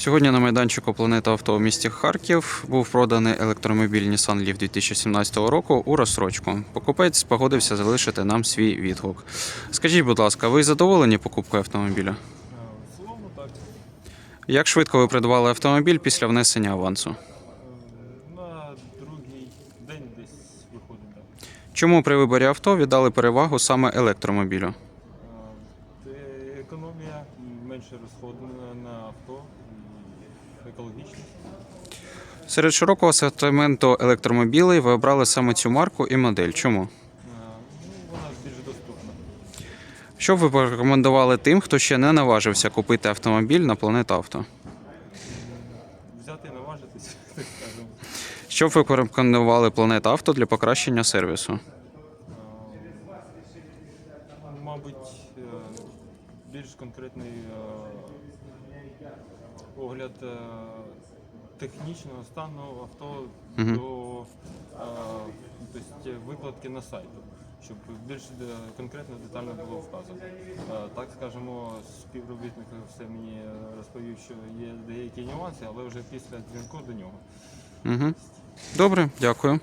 Сьогодні на майданчику Планета Авто у місті Харків був проданий електромобіль Nissan Leaf 2017 року у розсрочку. Покупець погодився залишити нам свій відгук. Скажіть, будь ласка, ви задоволені покупкою автомобіля? Цілому так. Як швидко ви придбали автомобіль після внесення авансу? На другий день десь виходить так. Чому при виборі авто віддали перевагу саме електромобілю? Е, економія, менше розходу на- на авто і. Серед широкого асортименту електромобілей ви обрали саме цю марку і модель. Чому? Ну, вона більш доступна. Що б ви порекомендували тим, хто ще не наважився купити автомобіль на Планета Авто? Взяти і наважитись, так скажемо. Що б ви порекомендували Планета Авто для покращення сервісу? Е, Мабуть, е, більш конкретний е, огляд е, технічного стану авто Мгм. до е, тобто викладки на сайту, щоб більш е, конкретно детально було вказано. Е, Так скажемо, співробітник все мені розповів, що є деякі нюанси, але вже після дзвінку до нього. Угу. Добре, дякую.